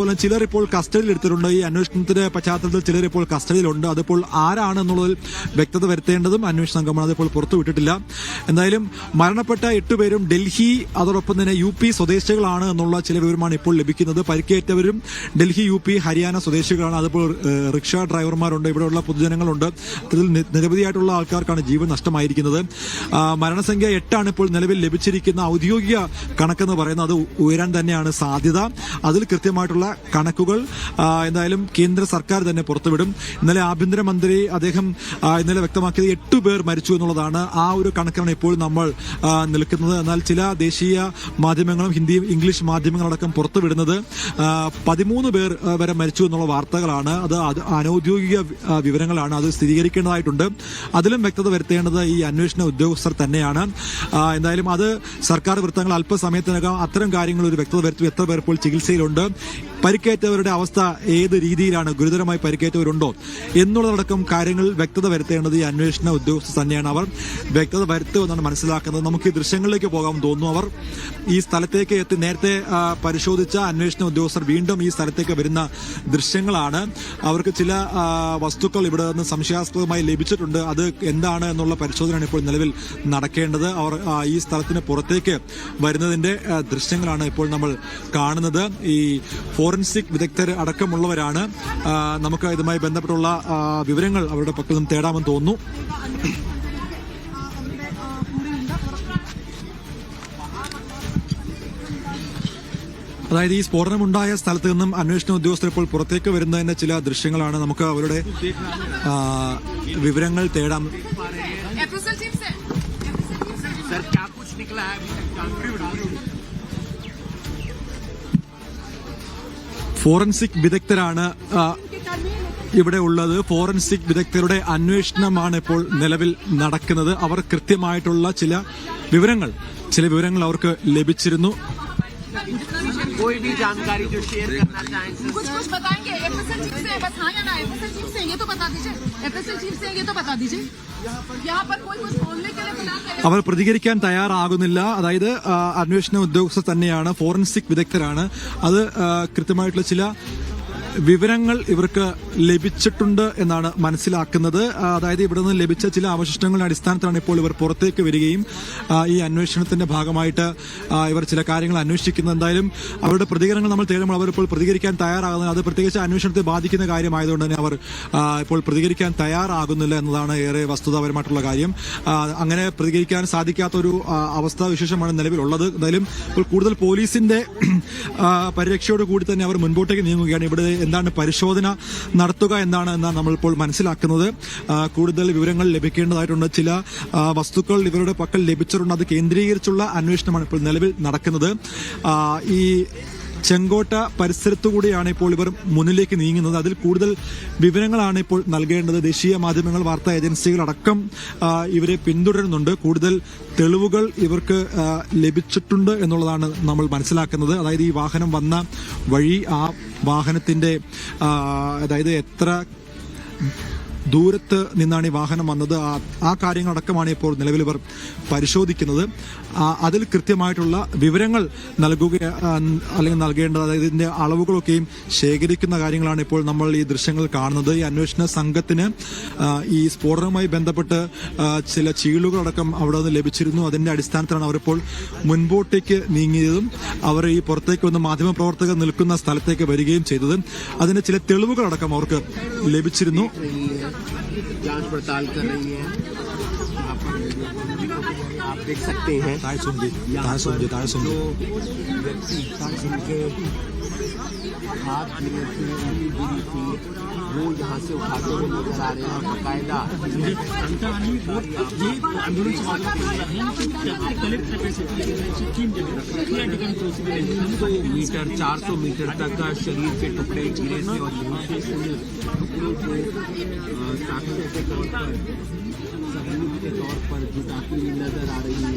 അതുപോലെ ചിലർ ഇപ്പോൾ കസ്റ്റഡിയിൽ എടുത്തിട്ടുണ്ട് ഈ അന്വേഷണത്തിന്റെ പശ്ചാത്തലത്തിൽ ചിലർ ഇപ്പോൾ കസ്റ്റഡിയിലുണ്ട്. അതിപ്പോൾ ആരാണെന്നുള്ളതിൽ വ്യക്തത വരുത്തേണ്ടതും അന്വേഷണ സംഘമാണ് അതിപ്പോൾ പുറത്തുവിട്ടിട്ടില്ല എന്തായാലും മരണപ്പെട്ട എട്ടുപേരും ഡൽഹി അതോടൊപ്പം തന്നെ യു പി സ്വദേശികളാണ് എന്നുള്ള ചില വിവരമാണ് ഇപ്പോൾ ലഭിക്കുന്നത്. പരിക്കേറ്റവരും ഡൽഹി യു പി ഹരിയാന സ്വദേശികളാണ് അതിപ്പോൾ റിക്ഷ ഡ്രൈവർമാരുണ്ട്. ഇവിടെയുള്ള പൊതുജനങ്ങളുണ്ട്. ഇതിൽ നിരവധിയായിട്ടുള്ള ആൾക്കാർക്കാണ് ജീവൻ നഷ്ടമായിരിക്കുന്നത്. മരണസംഖ്യ എട്ടാണ് ഇപ്പോൾ നിലവിൽ ലഭിച്ചിരിക്കുന്ന ഔദ്യോഗിക കണക്കെന്ന് പറയുന്നത് അത് ഉയരാൻ തന്നെയാണ് സാധ്യത. അതിൽ കൃത്യമായിട്ടുള്ള കണക്കുകൾ എന്തായാലും കേന്ദ്ര സർക്കാർ തന്നെ പുറത്തുവിടും. ഇന്നലെ ആഭ്യന്തരമന്ത്രി അദ്ദേഹം ഇന്നലെ വ്യക്തമാക്കിയത് എട്ട് പേർ മരിച്ചു എന്നുള്ളതാണ് ആ ഒരു കണക്കാണ് ഇപ്പോൾ നമ്മൾ നിൽക്കുന്നത്. എന്നാൽ ചില ദേശീയ മാധ്യമങ്ങളും ഹിന്ദി ഇംഗ്ലീഷ് മാധ്യമങ്ങളടക്കം പുറത്തുവിടുന്നത് പതിമൂന്ന് പേർ വരെ മരിച്ചു എന്നുള്ള വാർത്തകളാണ്. അത് അനൌദ്യോഗിക വിവരങ്ങളാണ്. അത് സ്ഥിരീകരിക്കേണ്ടതായിട്ടുണ്ട്. അതിലും വ്യക്തത വരുത്തേണ്ടത് ഈ അന്വേഷണ ഉദ്യോഗസ്ഥർ തന്നെയാണ്. എന്തായാലും അത് സർക്കാർ വൃത്തങ്ങൾ അല്പസമയത്തിനകം അത്തരം കാര്യങ്ങൾ ഒരു വ്യക്തത വരുത്തും എത്ര പേർ ഇപ്പോൾ ചികിത്സയിലുണ്ട്. പരിക്കേറ്റവരുടെ അവസ്ഥ ഏത് രീതിയിലാണ്? ഗുരുതരമായി പരിക്കേറ്റവരുണ്ടോ? എന്നുള്ളതടക്കം കാര്യങ്ങൾ വ്യക്തത വരുത്തേണ്ടത് ഈ അന്വേഷണ ഉദ്യോഗസ്ഥ തന്നെയാണ് അവർ. വ്യക്തത വരുത്തുമെന്നാണ് മനസ്സിലാക്കുന്നത്. നമുക്ക് ഈ ദൃശ്യങ്ങളിലേക്ക് പോകാൻ തോന്നുന്നു അവർ. ഈ സ്ഥലത്തേക്ക് എത്തി നേരത്തെ പരിശോധിച്ച അന്വേഷണ ഉദ്യോഗസ്ഥർ വീണ്ടും ഈ സ്ഥലത്തേക്ക് വരുന്ന ദൃശ്യങ്ങളാണ്. അവർക്ക് ചില വസ്തുക്കൾ ഇവിടെ നിന്ന് സംശയാസ്പദമായി ലഭിച്ചിട്ടുണ്ട്. അത് എന്താണ് എന്നുള്ള പരിശോധനയാണ് ഇപ്പോൾ നിലവിൽ നടക്കേണ്ടത്. അവർ ഈ സ്ഥലത്തിന് പുറത്തേക്ക് വരുന്നതിന്റെ ദൃശ്യങ്ങളാണ് ഇപ്പോൾ നമ്മൾ കാണുന്നത്. ഈ ഫോറൻസിക് വിദഗ്ധർ അടക്കമുള്ളവരാണ്. നമുക്ക് ഇതുമായി ബന്ധപ്പെട്ടുള്ള വിവരങ്ങൾ അവരുടെ പക്കൽ നിന്നും തേടാമെന്ന് തോന്നുന്നു. അതായത് ഈ സ്ഫോടനമുണ്ടായ സ്ഥലത്ത് നിന്നും അന്വേഷണ ഉദ്യോഗസ്ഥർ ഇപ്പോൾ പുറത്തേക്ക് വരുന്നതിന്റെ ചില ദൃശ്യങ്ങളാണ്. നമുക്ക് അവരുടെ വിവരങ്ങൾ തേടാം. ഫോറൻസിക് വിദഗ്ധരാണ് ഇവിടെ ഉള്ളത്. ഫോറൻസിക് വിദഗ്ധരുടെ അന്വേഷണമാണ് ഇപ്പോൾ നിലവിൽ നടക്കുന്നത്. അവർ കൃത്യമായിട്ടുള്ള ചില വിവരങ്ങൾ ചില വിവരങ്ങൾ അവർക്ക് ലഭിച്ചിരുന്നു. कोई भी जानकारी जो शेयर करना चाहें सर कुछ कुछ बताएंगे एफएसएल टीम से बस हाँ या ना एफएसएल टीम से ये तो बता दीजिए एफएसएल टीम से ये तो बता दीजिए यहाँ पर कोई कुछ बोलने के लिए बुला कर അവർ പ്രതികരിക്കാൻ തയ്യാറാകുന്നില്ല അതായത് ആ, അന്വേഷണ ഉദ്യോഗസ്ഥർ തന്നെയാണ് ഫോറൻസിക് വിദഗ്ധരാണ് അത് ആ, കൃത്യമായിട്ടുള്ള ചില വിവരങ്ങൾ ഇവർക്ക് ലഭിച്ചിട്ടുണ്ട് എന്നാണ് മനസ്സിലാക്കുന്നത്. അതായത് ഇവിടെ നിന്ന് ലഭിച്ച ചില അവശിഷ്ടങ്ങളുടെ അടിസ്ഥാനത്തിലാണ് ഇപ്പോൾ ഇവർ പുറത്തേക്ക് വരികയും ഈ അന്വേഷണത്തിന്റെ ഭാഗമായിട്ട് ഇവർ ചില കാര്യങ്ങൾ അന്വേഷിക്കുന്നത് എന്തായാലും അവരുടെ പ്രതികരണങ്ങൾ നമ്മൾ തേടുമ്പോൾ അവർ ഇപ്പോൾ പ്രതികരിക്കാൻ തയ്യാറാകുന്നത് അത് പ്രത്യേകിച്ച് അന്വേഷണത്തെ ബാധിക്കുന്ന കാര്യമായതുകൊണ്ട് തന്നെ അവർ ഇപ്പോൾ പ്രതികരിക്കാൻ തയ്യാറാകുന്നില്ല എന്നതാണ് ഏറെ വസ്തുതാപരമായിട്ടുള്ള കാര്യം. അങ്ങനെ പ്രതികരിക്കാൻ സാധിക്കാത്ത ഒരു അവസ്ഥ വിശേഷമാണ് നിലവിലുള്ളത്. എന്തായാലും ഇപ്പോൾ കൂടുതൽ പോലീസിന്റെ പരിരക്ഷയോട് കൂടി തന്നെ അവർ മുൻപോട്ടേക്ക് നീങ്ങുകയാണ്. ഇവിടെ എന്താണ് പരിശോധന നടത്തുക എന്നാണ് എന്നാണ് നമ്മളിപ്പോൾ മനസ്സിലാക്കുന്നത്. കൂടുതൽ വിവരങ്ങൾ ലഭിക്കേണ്ടതായിട്ടുണ്ട്. ചില വസ്തുക്കൾ ഇവരുടെ പക്കൽ ലഭിച്ചിട്ടുണ്ട്. അത് കേന്ദ്രീകരിച്ചുള്ള അന്വേഷണമാണ് ഇപ്പോൾ നിലവിൽ നടക്കുന്നത്. ഈ ചെങ്കോട്ട പരിസരത്തുകൂടിയാണ് ഇപ്പോൾ ഇവർ മുന്നിലേക്ക് നീങ്ങുന്നത്. അതിൽ കൂടുതൽ വിവരങ്ങളാണ് ഇപ്പോൾ നൽകേണ്ടത്. ദേശീയ മാധ്യമങ്ങൾ വാർത്താ ഏജൻസികളടക്കം ഇവരെ പിന്തുടരുന്നുണ്ട്. കൂടുതൽ തെളിവുകൾ ഇവർക്ക് ലഭിച്ചിട്ടുണ്ട് എന്നുള്ളതാണ് നമ്മൾ മനസ്സിലാക്കുന്നത്. അതായത് ഈ വാഹനം വന്ന വഴി ആ വാഹനത്തിന്റെ അതായത് എത്ര ദൂരത്ത് നിന്നാണ് ഈ വാഹനം വന്നത്. ആ കാര്യങ്ങളടക്കമാണ് ഇപ്പോൾ നിലവിൽ ഇവർ പരിശോധിക്കുന്നത് അതിൽ കൃത്യമായിട്ടുള്ള വിവരങ്ങൾ നൽകുക അല്ലെങ്കിൽ നൽകേണ്ടത് അതായത് ഇതിന്റെ അളവുകളൊക്കെയും ശേഖരിക്കുന്ന കാര്യങ്ങളാണ് ഇപ്പോൾ നമ്മൾ ഈ ദൃശ്യങ്ങൾ കാണുന്നത്. ഈ അന്വേഷണ സംഘത്തിന് ഈ സ്ഫോടനവുമായി ബന്ധപ്പെട്ട് ചില ചീളുകളടക്കം അവിടെ നിന്ന് ലഭിച്ചിരുന്നു. അതിന്റെ അടിസ്ഥാനത്തിലാണ് അവരിപ്പോൾ മുൻപോട്ടേക്ക് നീങ്ങിയതും അവർ ഈ പുറത്തേക്ക് വന്ന് മാധ്യമപ്രവർത്തകർ നിൽക്കുന്ന സ്ഥലത്തേക്ക് വരികയും ചെയ്തതും. അതിന്റെ ചില തെളിവുകളടക്കം അവർക്ക് ലഭിച്ചിരുന്നു. जाँच पड़ताल कर रही है। आप देख सकते हैं। सुन सुन सुन जो व्यक्ति के हाथ में थी उंगली गिरी थी वो यहाँ से उठाते हुए नज़र आ रहे हैं बाकायदा सौ मीटर चार सौ मीटर तक का शरीर के टुकड़े गिरे थे और यहाँ से टुकड़ों को ताकतों के तौर पर सबूत के तौर पर जुटाती हुई नज़र आ रही है।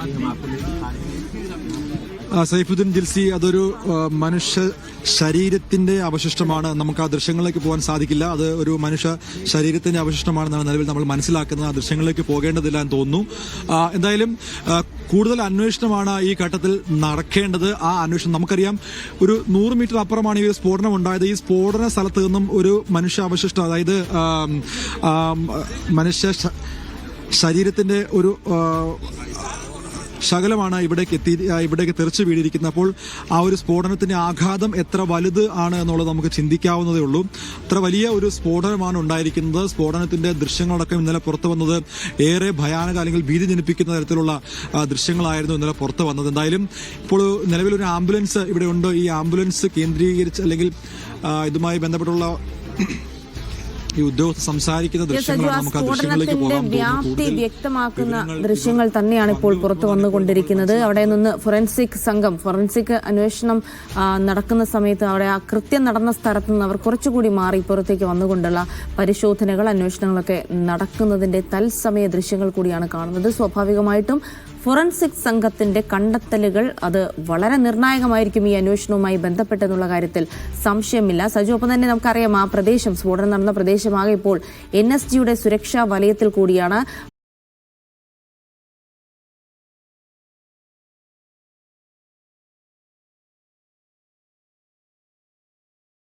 हम आपको नहीं दिखा रहे हैं। സൈഫുദ്ദീൻ ജിൽസി അതൊരു മനുഷ്യ ശരീരത്തിന്റെ അവശിഷ്ടമാണ്. നമുക്ക് ആ ദൃശ്യങ്ങളിലേക്ക് പോകാൻ സാധിക്കില്ല. അത് ഒരു മനുഷ്യ ശരീരത്തിന്റെ അവശിഷ്ടമാണെന്നാണ് നിലവിൽ നമ്മൾ മനസ്സിലാക്കുന്നത്. ആ ദൃശ്യങ്ങളിലേക്ക് പോകേണ്ടതില്ല എന്ന് തോന്നുന്നു. എന്തായാലും കൂടുതൽ അന്വേഷണമാണ് ഈ ഘട്ടത്തിൽ നടക്കേണ്ടത്. ആ അന്വേഷണം നമുക്കറിയാം ഒരു നൂറ് മീറ്റർ അപ്പുറമാണ് ഈ ഒരു സ്ഫോടനം ഉണ്ടായത്. ഈ സ്ഫോടന സ്ഥലത്ത് നിന്നും ഒരു മനുഷ്യ അവശിഷ്ടം അതായത് മനുഷ്യ ശരീരത്തിന്റെ ഒരു ശകലമാണ് ഇവിടേക്ക് എത്തി ഇവിടേക്ക് തെറിച്ചു വീടിയിരിക്കുന്നത് അപ്പോൾ ആ ഒരു സ്ഫോടനത്തിന്റെ ആഘാതം എത്ര വലുത് ആണ് എന്നുള്ളത് നമുക്ക് ചിന്തിക്കാവുന്നതേ ഉള്ളൂ. അത്ര വലിയ ഒരു സ്ഫോടനമാണ് ഉണ്ടായിരിക്കുന്നത്. സ്ഫോടനത്തിന്റെ ദൃശ്യങ്ങളടക്കം ഇന്നലെ പുറത്തു വന്നത് ഏറെ ഭയാനക അല്ലെങ്കിൽ ഭീതി ജനിപ്പിക്കുന്ന തരത്തിലുള്ള ദൃശ്യങ്ങളായിരുന്നു ഇന്നലെ പുറത്തു വന്നത്. എന്തായാലും ഇപ്പോൾ ഒരു ആംബുലൻസ് ഇവിടെ ഉണ്ട്. ഈ ആംബുലൻസ് കേന്ദ്രീകരിച്ച് അല്ലെങ്കിൽ ഇതുമായി ബന്ധപ്പെട്ടുള്ള ഈ ഉദ്യോഗസ്ഥ സംസാരിക്കുന്ന ദൃശ്യങ്ങളാണ് നമുക്ക് ആ ദൃശ്യങ്ങളിലേക്ക് സ്ഫോടനത്തിന്റെ വ്യാപ്തി വ്യക്തമാക്കുന്ന ദൃശ്യങ്ങൾ തന്നെയാണ് ഇപ്പോൾ പുറത്തു വന്നുകൊണ്ടിരിക്കുന്നത്. അവിടെ നിന്ന് ഫോറൻസിക് സംഘം ഫോറൻസിക് അന്വേഷണം നടക്കുന്ന സമയത്ത് അവിടെ ആ കൃത്യം നടന്ന സ്ഥലത്ത് നിന്ന് അവർ കുറച്ചുകൂടി മാറി പുറത്തേക്ക് വന്നുകൊണ്ടുള്ള പരിശോധനകൾ അന്വേഷണങ്ങളൊക്കെ നടക്കുന്നതിന്റെ തത്സമയ ദൃശ്യങ്ങൾ കൂടിയാണ് കാണുന്നത്. സ്വാഭാവികമായിട്ടും ഫോറൻസിക് സംഘത്തിന്റെ കണ്ടെത്തലുകൾ അത് വളരെ നിർണായകമായിരിക്കും ഈ അന്വേഷണവുമായി ബന്ധപ്പെട്ടെന്നുള്ള കാര്യത്തിൽ സംശയമില്ല. സജു ഒപ്പം തന്നെ നമുക്കറിയാം ആ പ്രദേശം സ്ഫോടനം നടന്ന പ്രദേശമാകെ ഇപ്പോൾ എൻ എസ് ജിയുടെ സുരക്ഷാ വലയത്തിൽ കൂടിയാണ്.